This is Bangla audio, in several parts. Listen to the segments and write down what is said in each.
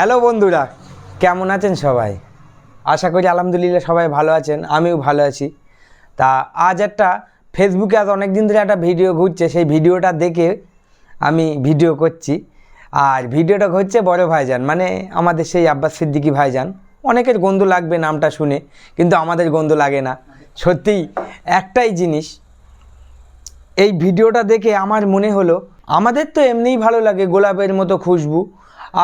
হ্যালো বন্ধুরা, কেমন আছেন সবাই? আশা করি আলহামদুলিল্লাহ সবাই ভালো আছেন, আমিও ভালো আছি। তা আজ একটা ফেসবুকে আজ অনেক দিন ধরে একটা ভিডিও ঘুরছে, সেই ভিডিওটা দেখে আমি ভিডিও করছি। আর ভিডিওটা হচ্ছে বড় ভাইজান মানে আমাদের সেই আব্বাস সিদ্দিকি ভাইজান। অনেকের গন্ধ লাগবে নামটা শুনে, কিন্তু আমাদের গন্ধ লাগে না। সত্যিই একটাই জিনিস, এই ভিডিওটা দেখে আমার মনে হলো, আমাদের তো এমনিই ভালো লাগে গোলাপের মতো খুশবু।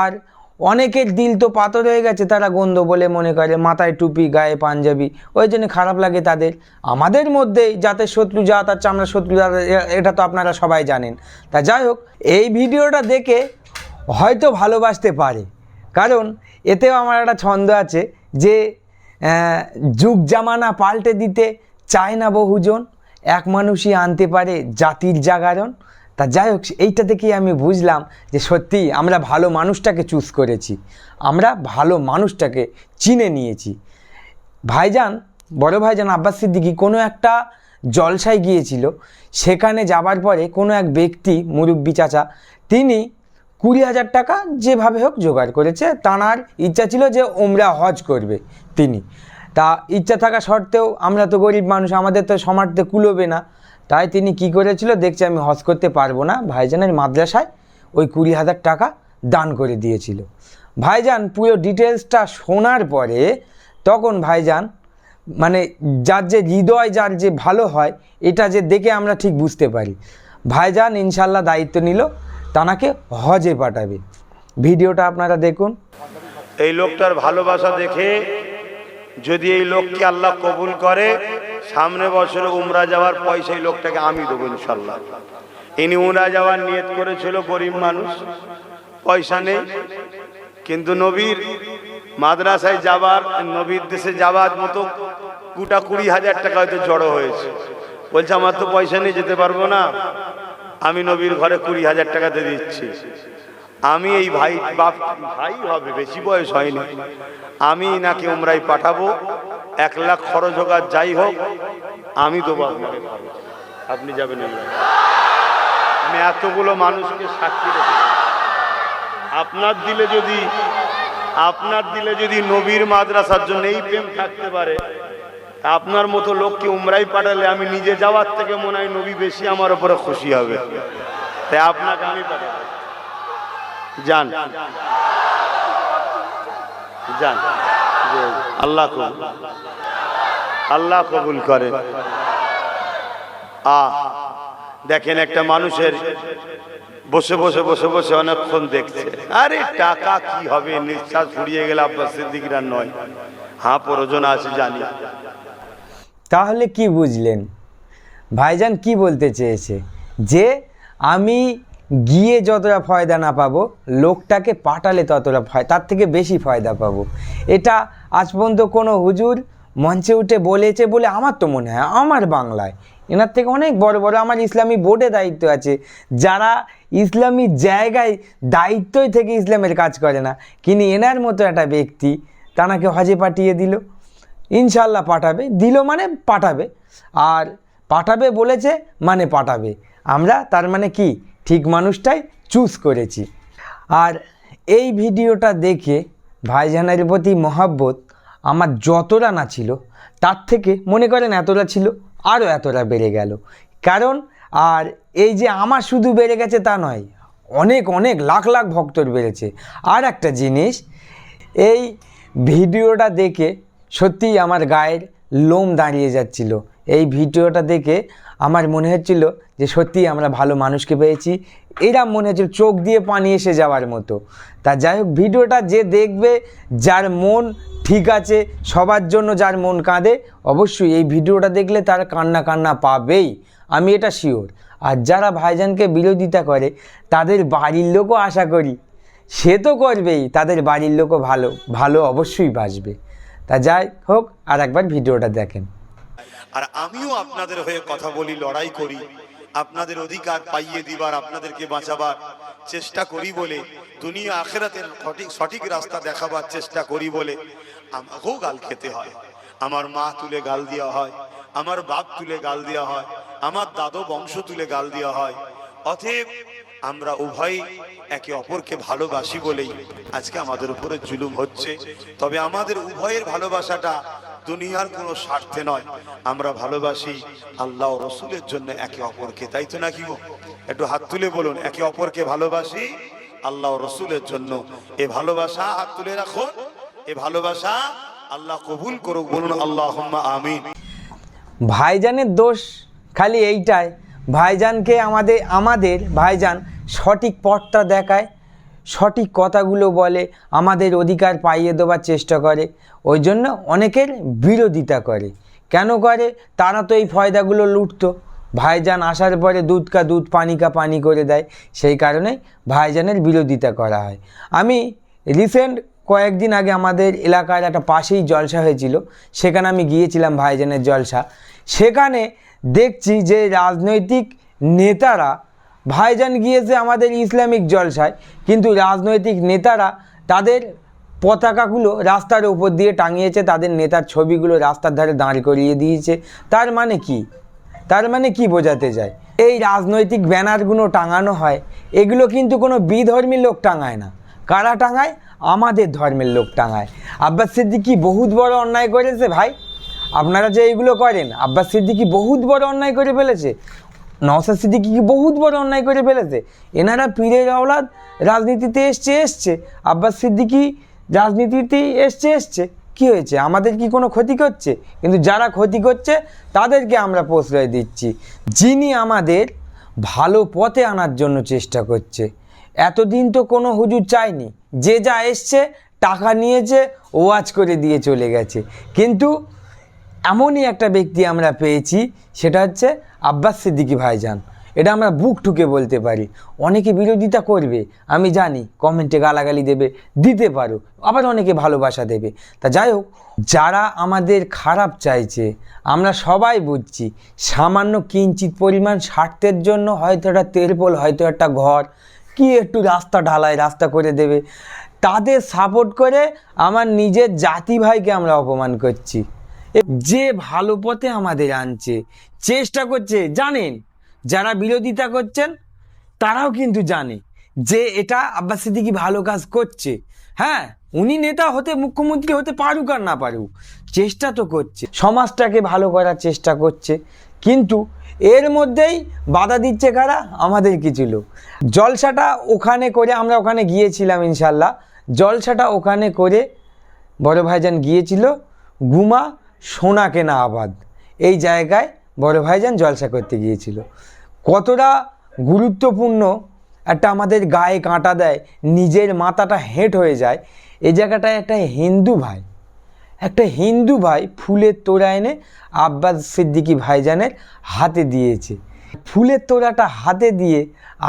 আর অনেকের দিল তো পাথর হয়ে গেছে, তারা গন্ধ বলে মনে করে, মাথায় টুপি, গায়ে পাঞ্জাবি। ওই জন্য খারাপ লাগে তাদের। আমাদের মধ্যেই যাতে শত্রু জাত আর চামড়া শত্রু এটা তো আপনারা সবাই জানেন। তা যাই হোক, এই ভিডিওটা দেখে হয়তো ভালোবাসতে পারে। কারণ এতেও আমার একটা ছন্দ আছে যে যুগ জামানা পাল্টে দিতে চায় না বহুজন। এক মানুষই আনতে পারে জাতির জাগরণ। তা যাই হোক, এইটা দেখেই আমি বুঝলাম যে সত্যি আমরা ভালো মানুষটাকে চুজ করেছি। আমরা ভালো মানুষটাকে চিনে নিয়েছি। ভাইজান, বড় ভাইজান আব্বাস সিদ্দিকি কোনো একটা জলসায় গিয়েছিল। সেখানে যাবার পরে কোনো এক ব্যক্তি, মুরব্বী চাচা, তিনি কুড়ি হাজার টাকা যেভাবে হোক জোগাড় করেছে, তাঁর ইচ্ছা ছিল যে ওমরা হজ করবে তিনি। তা ইচ্ছা থাকা সত্ত্বেও আমরা তো গরিব মানুষ, আমাদের তো সমার্থে কুলোবে না। তাই তিনি কি করেছিল, দেখছে আমি হজ করতে পারব না, ভাইজানের মাদ্রাসায় ওই কুড়ি হাজার টাকা দান করে দিয়েছিল। ভাইজান পুরো ডিটেলসটা শোনার পরে তখন ভাইজান মানে যার যে হৃদয়, যার যে ভালো হয়, এটা যে দেখে আমরা ঠিক বুঝতে পারি। ভাইজান ইনশাল্লাহ দায়িত্ব নিল, তানাকে হজে পাঠাবে। ভিডিওটা আপনারা দেখুন। এই লোকটার ভালোবাসা দেখে যদি এই লোককে আল্লাহ কবুল করে সামনে বছরে উমরা যাওয়ার পয়সা এই লোকটাকে আমি দেবো ইনশাল্লাহ। ইনি উমরা যাওয়ার নিয়ত করেছিল, গরিব মানুষ, পয়সা নেই। কিন্তু নবীর মাদ্রাসায় যাবার, নবীর দেশে যাবার মতো কুটা কুড়ি হাজার টাকা হয়তো জড়ো হয়েছে। বলছে, আমার তো পয়সা নিয়ে যেতে পারব না। আমি নবীর ঘরে কুড়ি হাজার টাকাতে দিচ্ছি। আমি এই ভাই বাপ ভাই হবে বেশি বয়স হয়নি। আমি নাকি উমরাই পাঠাবো এক লাখ খরচ হোক আর যাই হোক আমি দেবো আপনাকে। আপনি যাবেন। আমি এতগুলো মানুষকে সাক্ষী রেখে আপনার দিলে যদি আপনার দিলে যদি নবীর মাদ্রাসার জন্য এই প্রেম থাকতে পারে তা আপনার মতো লোককে উমরাই পাঠালে আমি নিজে যাওয়ার থেকে মনে হয় নবী বেশি আমার উপরে খুশি হবে। তাই আপনাকে আমি পাঠাবো। যান। যান। আল্লাহ কবুল। আল্লাহ কবুল করে। আ দেখেন একটা মানুষের বসে বসে বসে বসে অনেকক্ষণ দেখছে। আরে, টাকা কি হবে? নিঃশ্বাস ফুরিয়ে গেলে আব্বাস সিদ্দিকরা নয়। হ্যাঁ প্রয়োজন আছে, জানি। তাহলে কি বুঝলেন? ভাইজান কি বলতে চেয়েছে? যে আমি গিয়ে যতটা ফয়দা না পাবো, লোকটাকে পাঠালে ততটা ফয়, তার থেকে বেশি ফয়দা পাবো। এটা আজ পর্যন্ত কোনো হুজুর মঞ্চে উঠে বলেছে বলে আমার তো মনে হয়, আমার বাংলায়। এনার থেকে অনেক বড় বড় আমার ইসলামী বোর্ডে দায়িত্ব আছে। যারা ইসলামী জায়গায় দায়িত্বই থেকে ইসলামের কাজ করে না, কিন্তু এনার মতো একটা ব্যক্তি তানাকে হজে পাঠিয়ে দিল। ইনশাল্লাহ পাঠাবে। দিল মানে পাঠাবে। আর পাঠাবে বলেছে মানে পাঠাবে। আমরা তার মানে কি? ঠিক মানুষটাই চুজ করেছি। আর এই ভিডিওটা দেখে ভাইজানের প্রতি মহাব্বত আমার যতটা না ছিল, তার থেকে মনে করেন এতটা ছিল, আরও এতটা বেড়ে গেল। কারণ আর এই যে আমার শুধু বেড়ে গেছে তা নয়, অনেক অনেক লাখ লাখ ভক্তর বেড়েছে। আর একটা জিনিস, এই ভিডিওটা দেখে সত্যিই আমার গায়ের লোম দাঁড়িয়ে যাচ্ছিল। এই ভিডিওটা দেখে আমার মনে হচ্ছিল যে সত্যিই আমরা ভালো মানুষকে পেয়েছি। এরা মনে হচ্ছিল চোখ দিয়ে পানি এসে যাওয়ার মতো। তা যাই হোক, ভিডিওটা যে দেখবে, যার মন ঠিক আছে, সবার জন্য যার মন কাঁদে, অবশ্যই এই ভিডিওটা দেখলে তার কান্না কান্না পাবেই, আমি এটা শিওর আর যারা ভাইজানকে বিরোধিতা করে, তাদের বাড়ির লোকও আশা করি, সে তো করবেই, তাদের বাড়ির লোকও ভালো ভালো অবশ্যই বাসবে। তা যাই হোক আর একবার ভিডিওটা দেখেন। আর আমিও আপনাদের হয়ে কথা বলি, লড়াই করি। আপনাদের অধিকার পাইয়ে দিবার, আপনাদেরকে বাঁচাবার চেষ্টা করি বলে, দুনিয়া আখেরাতের সঠিক সঠিক রাস্তা দেখাবার চেষ্টা করি বলে আমাকেও গাল খেতে হয়। আমার মা তুলে গাল দেওয়া হয়, আমার বাপ তুলে গাল দেওয়া হয়, আমার দাদু বংশ তুলে গাল দেওয়া হয়। অতএব আমরা উভয় একে অপরকে ভালোবাসি বলেই আজকে আমাদের উপরে জুলুম হচ্ছে। তবে আমাদের উভয়ের ভালোবাসাটা দুনিয়ার কোনো স্বার্থে নয়। আমরা ভালোবাসি আল্লাহ রসুলের জন্য একে অপরকে, তাই তো নাকি একটু হাত তুলে বলুন, একে অপরকে ভালোবাসি আল্লাহ রসুলের জন্য? এ ভালোবাসা হাত তুলে রাখুন, এ ভালোবাসা আল্লাহ কবুল করুক, বলুন আল্লাহ আমি ভাইজানের দোষ খালি এইটাই, ভাইজানকে আমাদের আমাদের ভাইজান সঠিক পথটা দেখায় সঠিক কথাগুলো বলে আমাদের অধিকার পাইয়ে দেওয়ার চেষ্টা করে। ওই জন্য অনেকের বিরোধিতা করে। কেন করে? তারা তো এই ফয়দাগুলো লুটতো। ভাইজান আসার পরে দুধ কা দুধ, পানি কা পানি করে দেয়। সেই কারণে ভাইজানের বিরোধিতা করা হয়। আমি রিসেন্ট কয়েকদিন আগে আমাদের এলাকার একটা পাশেই জলসা হয়েছিল। সেখানে আমি গিয়েছিলাম ভাইজানের জলসা। সেখানে দেখছি যে রাজনৈতিক নেতারা ভাইজান গিয়েছে আমাদের ইসলামিক জলসায়, কিন্তু রাজনৈতিক নেতারা তাদের পতাকাগুলো রাস্তার উপর দিয়ে টাঙিয়েছে, তাদের নেতার ছবিগুলো রাস্তার ধারে দাঁড় করিয়ে দিয়েছে। তার মানে কি? তার মানে কি বোঝাতে যায় এই রাজনৈতিক ব্যানারগুলো টাঙানো হয়, এগুলো কিন্তু কোনো বিধর্মী লোক টাঙায় না। কারা টাঙায়? আমাদের ধর্মের লোক টাঙায়। আব্বাস সিদ্দিকি বহুত বড় অন্যায় করেছে ভাই। আপনারা যে এইগুলো করেন, আব্বাস সিদ্দিকি বহুত বড় অন্যায় করে ফেলেছে। নওসাদ সিদ্দিকি কি বহুত বড় অন্যায় করে ফেলেছে? এনারা পীরের আওলাদ, রাজনীতিতে এসছে এসছে। আব্বাস সিদ্দিকি রাজনীতিতে এসছে এসছে। কি হয়েছে? আমাদের কি কোনো ক্ষতি করছে? কিন্তু যারা ক্ষতি করছে, তাদেরকে আমরা প্রশ্রয় দিচ্ছি। যিনি আমাদের ভালো পথে আনার জন্য চেষ্টা করছে। এতদিন তো কোনো হুজুর চায়নি। যে যা এসছে, টাকা নিয়েছে, ওয়াজ করে দিয়ে চলে গেছে। কিন্তু এমনই একটা ব্যক্তি আমরা পেয়েছি, সেটা হচ্ছে আব্বাস সিদ্দিকি ভাইজান। এটা আমরা বুক ঠুকে বলতে পারি। অনেকে বিরোধিতা করবে, আমি জানি, কমেন্টে গালাগালি দেবে, দিতে পারো, আবার অনেকে ভালোবাসা দেবে। তা যাই হোক, যারা আমাদের খারাপ চাইছে, আমরা সবাই বুঝছি, সামান্য কিঞ্চিত পরিমাণ স্বার্থের জন্য হয়তো একটা তেরপোল হয়তো একটা ঘর, কি একটু রাস্তা ঢালাই, রাস্তা করে দেবে, তাদের সাপোর্ট করে আমার নিজের জাতি ভাইকে আমরা অপমান করছি। যে ভালো পথে আমাদের আনছে, চেষ্টা করছে, জানেন? যারা বিরোধিতা করছেন, তারাও কিন্তু জানে যে এটা আব্বাস সিদ্দিকি ভালো কাজ করছে। হ্যাঁ উনি নেতা হতে, মুখ্যমন্ত্রী হতে পারুক আর না পারুক, চেষ্টা তো করছে। সমাজটাকে ভালো করার চেষ্টা করছে, কিন্তু এর মধ্যেই বাধা দিচ্ছে কারা? আমাদের কিছু লোক। জলসাটা ওখানে করে আমরা ওখানে গিয়েছিলাম ইনশাল্লাহ জলসাটা ওখানে করে বড় ভাইজান গিয়েছিল, গুমা সোনা কেনা আবাদ। এই জায়গায় বড় ভাইজান জলসা করতে গিয়েছিল। কতটা গুরুত্বপূর্ণ একটা আমাদের গায়ে কাঁটা দেয়, নিজের মাথাটা হেঁট হয়ে যায়। এই জায়গাটায় একটা হিন্দু ভাই, একটা হিন্দু ভাই ফুলের তোড়া এনে আব্বাস সিদ্দিকি ভাইজানের হাতে দিয়েছে। ফুলের তোড়াটা হাতে দিয়ে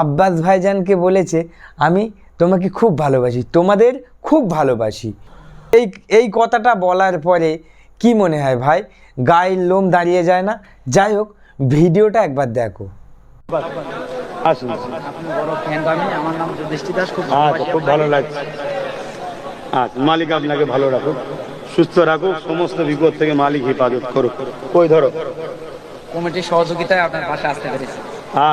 আব্বাস ভাইজানকে বলেছে, আমি তোমাকে খুব ভালোবাসি, তোমাদের খুব ভালোবাসি। এই এই কথাটা বলার পরে কি মনে হয় ভাই? গায়ের লোম দাঁড়িয়ে যায় না? যাই হোক ভিডিওটা একবার দেখো। আসুন বড় ফ্যান আমি আমার নাম যুধিষ্ঠির দাস খুব আচ্ছা খুব ভালো লাগছে। আচ্ছা মালিক আপনাকে ভালো রাখুক সুস্থ রাখুক সমস্ত বিপদ থেকে মালিক হেফাজত করুক। কই ধরো? কমিটির সহযোগিতায় আপনার পাশে আসতে পেরেছি।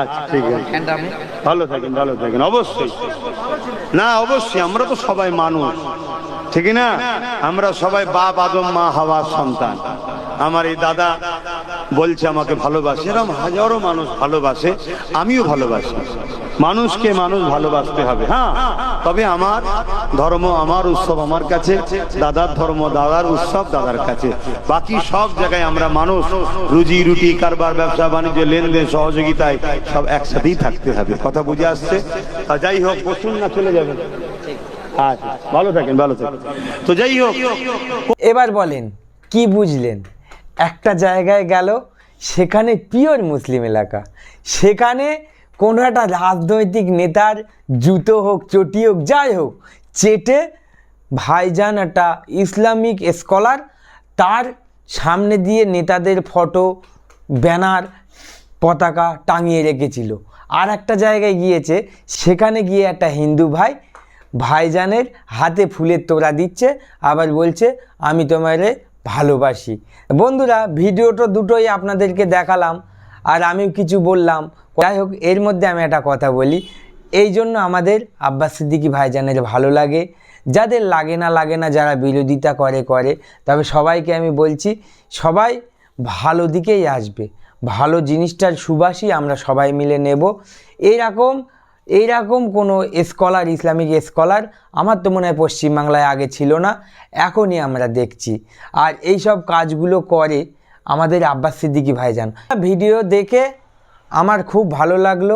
আচ্ছা ঠিক আছে। ভালো থাকেন ভালো থাকেন। অবশ্যই। না অবশ্যই আমরা তো সবাই মানুষ। ঠিক না? আমরা সবাই বাপ, আদম, মা হাওয়ার সন্তান। আমার এই দাদা বলছে আমাকে ভালোবাসে। এরকম হাজারো মানুষ ভালোবাসে, আমিও ভালোবাসি। মানুষকে মানুষ ভালোবাসতে হবে হ্যাঁ? তবে আমার ধর্ম, আমার উৎসব আমার কাছে, দাদার ধর্ম, দাদার উৎসব দাদার কাছে। বাকি সব জায়গায় আমরা মানুষ, রুজি, রুটি, কারবার, ব্যবসা, বাণিজ্য, লেনদেন, সহযোগিতায় সব একসাথেই থাকতে হবে। কথা বুঝে আসছে? যাই হোক, বসুন না, চলে যাবেন। আচ্ছা ভালো থাকেন ভালো থাকেন। তো যাই হোক, এবার বলেন, কি বুঝলেন? একটা জায়গায় গেল, সেখানে পিওর মুসলিম এলাকা। সেখানে কোনো একটা রাজনৈতিক নেতার জুতো হোক, চটি হোক, যাই হোক, চেটে ভাইজান একটা ইসলামিক স্কলার, তার সামনে দিয়ে নেতাদের ফটো, ব্যানার, পতাকা টাঙিয়ে রেখেছিল। আর একটা জায়গায় গিয়েছে, সেখানে গিয়ে একটা হিন্দু ভাই ভাইজানের হাতে ফুলের তোড়া দিচ্ছে, আবার বলছে, আমি তোমারে ভালোবাসি। বন্ধুরা, ভিডিওটা দুটোই আপনাদেরকে দেখালাম, আর আমিও কিছু বললাম। যাই হোক, এর মধ্যে আমি একটা কথা বলি। এই জন্য আমাদের আব্বাস সিদ্দিকি ভাইজানের ভালো লাগে। যাদের লাগে না লাগে না, যারা বিরোধিতা করে করে, তবে সবাইকে আমি বলছি, সবাই ভালো দিকেই আসবে। ভালো জিনিসটার সুবাসই আমরা সবাই মিলে নেব। এইরকম এইরকম কোনো স্কলার ইসলামিক স্কলার আমার তো মনে হয় পশ্চিমবাংলায় আগে ছিল না, এখনই আমরা দেখছি। আর এই সব কাজগুলো করে আমাদের আব্বাস সিদ্দিকি ভাইজান। ভিডিও দেখে আমার খুব ভালো লাগল,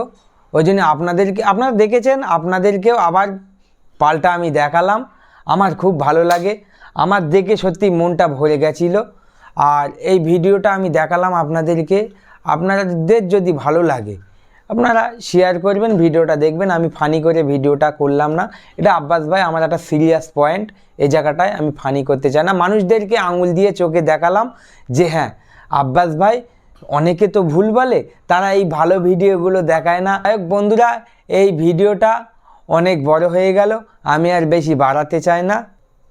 ওই জন্য আপনাদেরকে, আপনারা দেখেছেন, আপনাদেরকেও আবার পাল্টা আমি দেখালাম, আমার খুব ভালো লাগে, আমার দেখে সত্যি মনটা ভরে গেছিল। আর এই ভিডিওটা আমি দেখালাম আপনাদেরকে, আপনাদের যদি ভালো লাগে আপনারা শেয়ার করবেন, ভিডিওটা দেখবেন, আমি ফানি করে ভিডিওটা করলাম না। এটা আব্বাস ভাই, আমার একটা সিরিয়াস পয়েন্ট এই জায়গাটায় আমি ফানি করতে চাই না। মানুষদেরকে আঙুল দিয়ে চোখে দেখালাম যে হ্যাঁ আব্বাস ভাই, অনেকে তো ভুল বলে, তারা এই ভালো ভিডিওগুলো দেখায় না। হোক, বন্ধুরা, এই ভিডিওটা অনেক বড় হয়ে গেল, আমি আর বেশি বাড়াতে চাই না।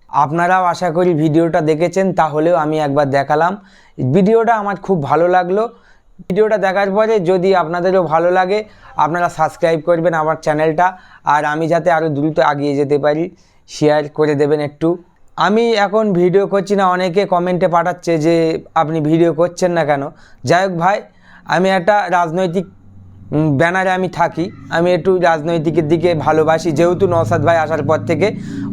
আপনারাও আশা করি ভিডিওটা দেখেছেন, তাহলেও আমি একবার দেখালাম। ভিডিওটা আমার খুব ভালো লাগল। ভিডিওটা দেখার পরে যদি আপনাদেরও ভালো লাগে, আপনারা সাবস্ক্রাইব করবেন আমার চ্যানেলটা আর আমি যাতে আরও দ্রুত এগিয়ে যেতে পারি শেয়ার করে দেবেন একটু। আমি এখন ভিডিও করছি না, অনেকে কমেন্টে পাঠাচ্ছে যে, আপনি ভিডিও করছেন না কেন? যাই হোক ভাই, আমি একটা রাজনৈতিক ব্যানারে আমি থাকি। আমি একটু রাজনৈতিকের দিকে ভালোবাসি। যেহেতু নওসাদ ভাই আসার পর থেকে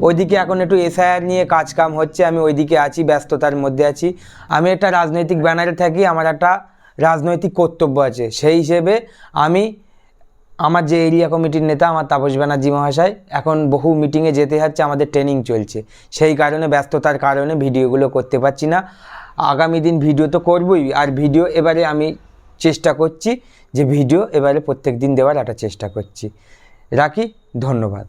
ওইদিকে এখন একটু এসআইআর নিয়ে কাজ কাম হচ্ছে, আমি ওইদিকে আছি, ব্যস্ততার মধ্যে আছি। আমি একটা রাজনৈতিক ব্যানারে থাকি, আমার একটা রাজনৈতিক কর্তব্য আছে। সেই হিসেবে আমি আমার যে এরিয়া কমিটির নেতা, আমার তাপস ব্যানার্জি মহাশয়, এখন বহু মিটিংয়ে যেতে হচ্ছে আমাদের ট্রেনিং চলছে। সেই কারণে, ব্যস্ততার কারণে ভিডিওগুলো করতে পারছি না। আগামী দিন ভিডিও তো করবই, আর ভিডিও এবারে আমি চেষ্টা করছি যে ভিডিও এবারে প্রত্যেক দিন দেওয়ার একটা চেষ্টা করছি। রাখি, ধন্যবাদ।